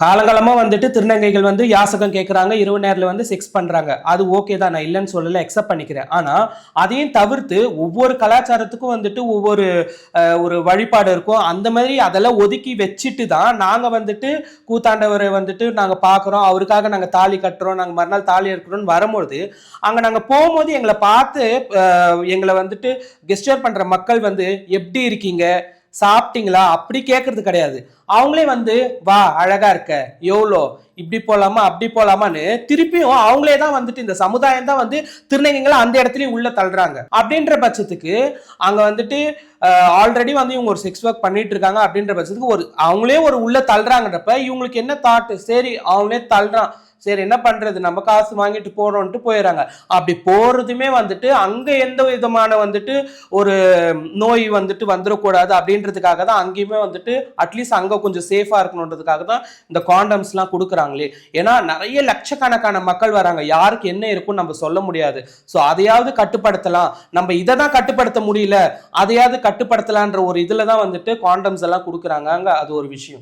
காலங்காலமாக வந்துட்டு திருநங்கைகள் வந்து யாசகம் கேட்குறாங்க இரவு நேரில் வந்து செக்ஸ் பண்ணுறாங்க அது ஓகே தான் நான் இல்லைன்னு சொல்லல அக்செப்ட் பண்ணிக்கிறேன். ஆனால் அதையும் தவிர்த்து ஒவ்வொரு கலாச்சாரத்துக்கும் வந்துட்டு ஒவ்வொரு ஒரு வழிபாடு இருக்கும். அந்த மாதிரி அதெல்லாம் ஒதுக்கி வச்சுட்டு தான் நாங்கள் வந்துட்டு கூத்தாண்டவரை வந்துட்டு நாங்கள் பார்க்குறோம் அவருக்காக நாங்கள் தாலி கட்டுறோம். நாங்கள் மறுநாள் தாலி எடுக்கிறோம்னு வரும்பொழுது அங்கே நாங்கள் போகும்போது எங்களை பார்த்து எங்களை வந்துட்டு கெஸ்டர் பண்ணுற மக்கள் வந்து எப்படி இருக்கீங்க? சாப்பிட்டீங்களா? அப்படி கேட்கறது கிடையாது. அவங்களே வந்து வா அழகா இருக்க. எவ்வளோ இப்படி போகலாமா அப்படி போகலாமான்னு திருப்பியும் அவங்களே தான் வந்துட்டு இந்த சமுதாயம் தான் வந்து திருநங்கைகளை அந்த இடத்துலயும் உள்ள தள்ளுறாங்க. அப்படின்ற பட்சத்துக்கு அங்கே வந்துட்டு ஆல்ரெடி வந்து இவங்க ஒரு செக்ஸ் ஒர்க் பண்ணிட்டு இருக்காங்க அப்படின்ற பட்சத்துக்கு ஒரு அவங்களே ஒரு உள்ள தள்ளுறாங்கன்றப்ப இவங்களுக்கு என்ன தாட்டு சரி அவங்களே தள்ளுறான். சரி என்ன பண்றது? நம்ம காசு வாங்கிட்டு போறோம்ட்டு போயிடுறாங்க. அப்படி போறதுமே வந்துட்டு அங்க எந்த விதமான வந்துட்டு ஒரு நோய் வந்துட்டு வந்துடக்கூடாது அப்படின்றதுக்காக தான் அங்கேயுமே வந்துட்டு அட்லீஸ்ட் அங்க கொஞ்சம் சேஃபா இருக்கணுன்றதுக்காக தான் இந்த காண்டம்ஸ்லாம் கொடுக்குறாங்களே ஏன்னா நிறைய லட்சக்கணக்கான மக்கள் வராங்க. யாருக்கு என்ன இருக்கும்னு நம்ம சொல்ல முடியாது. ஸோ அதையாவது கட்டுப்படுத்தலாம். நம்ம இதை தான் கட்டுப்படுத்த முடியல. அதையாவது கட்டுப்படுத்தலான்ற ஒரு இதில் தான் வந்துட்டு காண்டம்ஸ் எல்லாம் கொடுக்குறாங்க. அது ஒரு விஷயம்.